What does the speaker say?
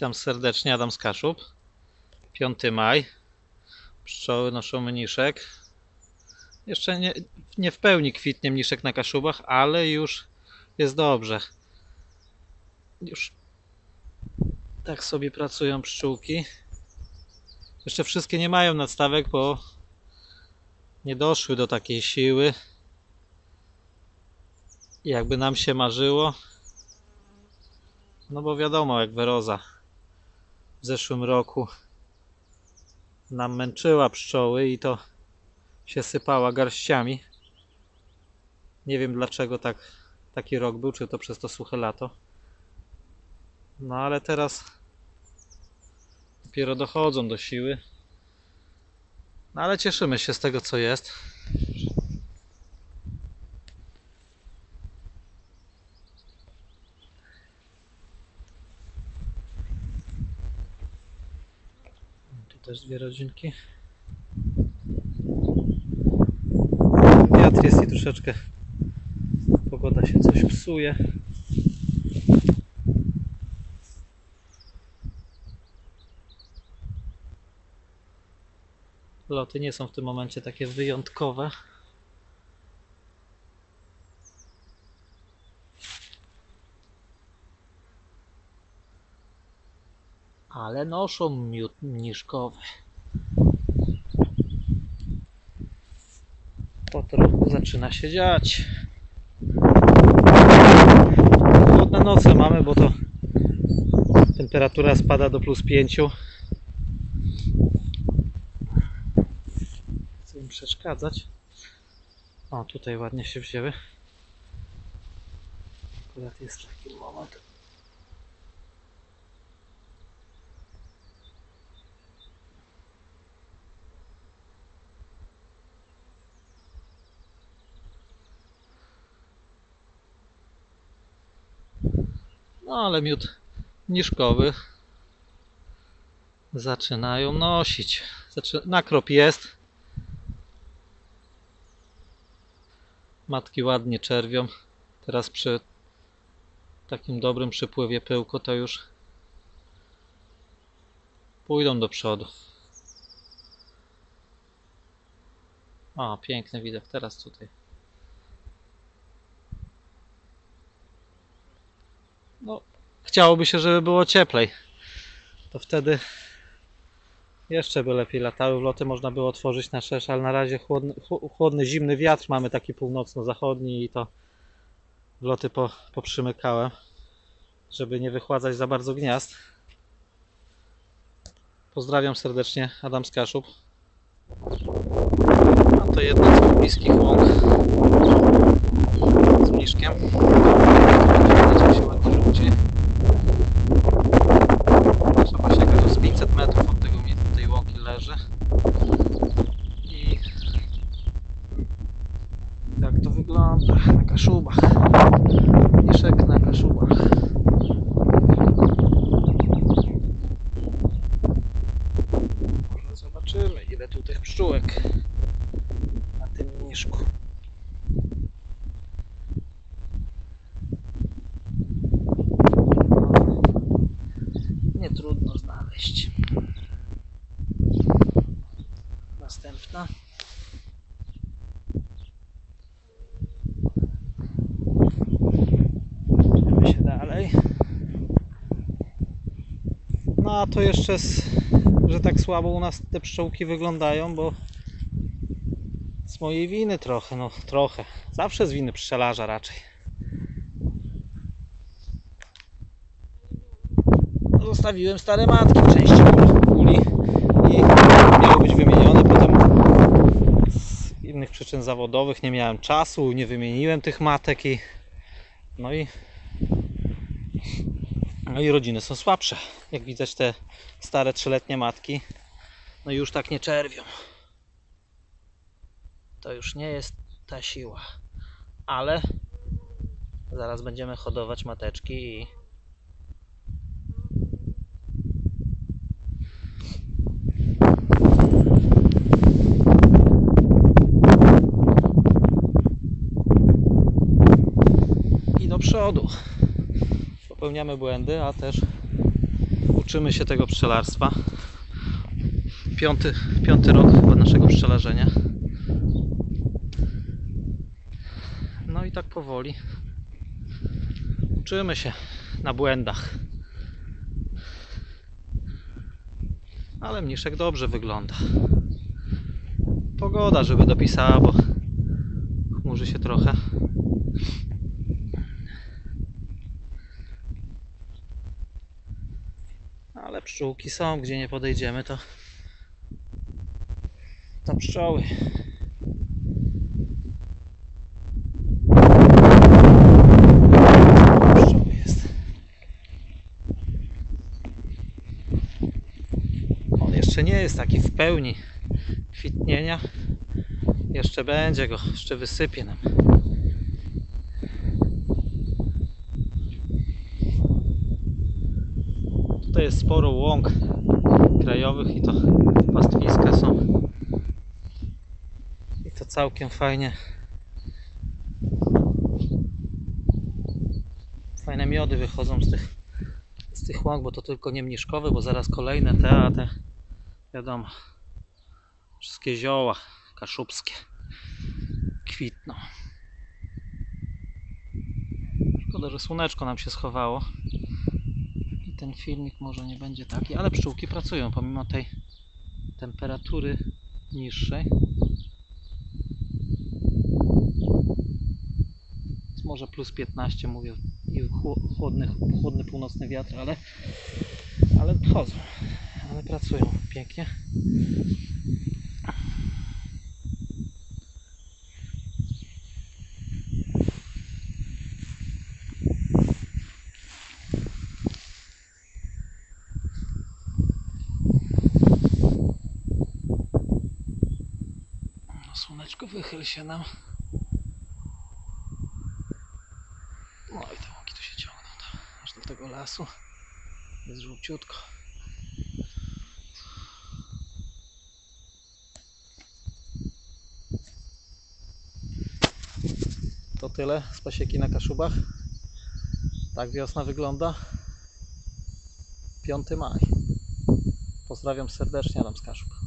Witam serdecznie, Adam Skaszub. 5 maj. Pszczoły noszą mniszek. Jeszcze nie, nie w pełni kwitnie mniszek na Kaszubach, ale już jest dobrze. Już tak sobie pracują pszczółki. Jeszcze wszystkie nie mają nadstawek, bo nie doszły do takiej siły. Jakby nam się marzyło. No bo wiadomo, jak Weroza w zeszłym roku nam męczyła pszczoły i to się sypała garściami. Nie wiem dlaczego tak, taki rok był, czy to przez to suche lato. No ale teraz dopiero dochodzą do siły. No ale cieszymy się z tego co jest. Też dwie rodzinki. Wiatr jest i troszeczkę pogoda się coś psuje. Loty nie są w tym momencie takie wyjątkowe. Ale noszą miód mniszkowy. Po trochu zaczyna się dziać. Chłodne noce mamy, bo to temperatura spada do plus 5. Chcę im przeszkadzać. O, tutaj ładnie się wzięły. Akurat jest taki moment. No ale miód niszkowy zaczynają nosić. Zaczy... Nakrop jest. Matki ładnie czerwią. Teraz przy takim dobrym przypływie pyłku to już pójdą do przodu. O, piękny widok teraz tutaj. No, chciałoby się, żeby było cieplej. To wtedy jeszcze by lepiej latały. W loty można było otworzyć na szersz, ale na razie chłodny, chł- chłodny, zimny wiatr mamy taki północno-zachodni i to w loty po, poprzymykałem, żeby nie wychładzać za bardzo gniazd. Pozdrawiam serdecznie, Adam Skaszub. A to jedna z bliskich łąk z mniszkiem. Będzie się ładnie rzuci. Nasza pasieka to z 500 metrów od tego miejsca, tej łąki leży. I tak to wygląda na kaszubach. Mniszek na kaszubach. Może zobaczymy ile tu tych pszczółek na tym mniszku. Następna. Idziemy się dalej. No a to jeszcze, z, że tak słabo u nas te pszczółki wyglądają, bo z mojej winy trochę, no trochę. Zawsze z winy pszczelarza raczej. zostawiłem stare matki w przyczyn zawodowych nie miałem czasu, nie wymieniłem tych matek i no i no i rodziny są słabsze. Jak widać te stare trzyletnie matki no już tak nie czerwią. To już nie jest ta siła. Ale zaraz będziemy hodować mateczki i przodu. Popełniamy błędy, a też Uczymy się tego pszczelarstwa. Piąty, piąty rok chyba naszego pszczelarzenia. No i tak powoli uczymy się na błędach. Ale mniszek dobrze wygląda. Pogoda, żeby dopisała, bo chmurzy się trochę. Ale pszczółki są, gdzie nie podejdziemy, to to pszczoły. Jeszcze nie jest taki w pełni kwitnienia. Jeszcze będzie go, jeszcze wysypie nam. Tutaj jest sporo łąk krajowych i to pastwiska są. I to całkiem fajnie. Fajne miody wychodzą z tych, z tych łąk, bo to tylko nie mniszkowe, bo zaraz kolejne te, a te wiadomo, wszystkie zioła kaszubskie kwitną. Szkoda, że słoneczko nam się schowało ten filmik może nie będzie taki, ale pszczółki pracują pomimo tej temperatury niższej. Jest może plus 15 mówię i chło- chłodny, chłodny północny wiatr, ale, ale chodzą, ale pracują pięknie. Słoneczko wychyl się nam. No i te łąki tu się ciągną tam, aż do tego lasu. Jest żółciutko. To tyle z pasieki na Kaszubach. Tak wiosna wygląda. 5 maj. Pozdrawiam serdecznie Adam z Kaszub.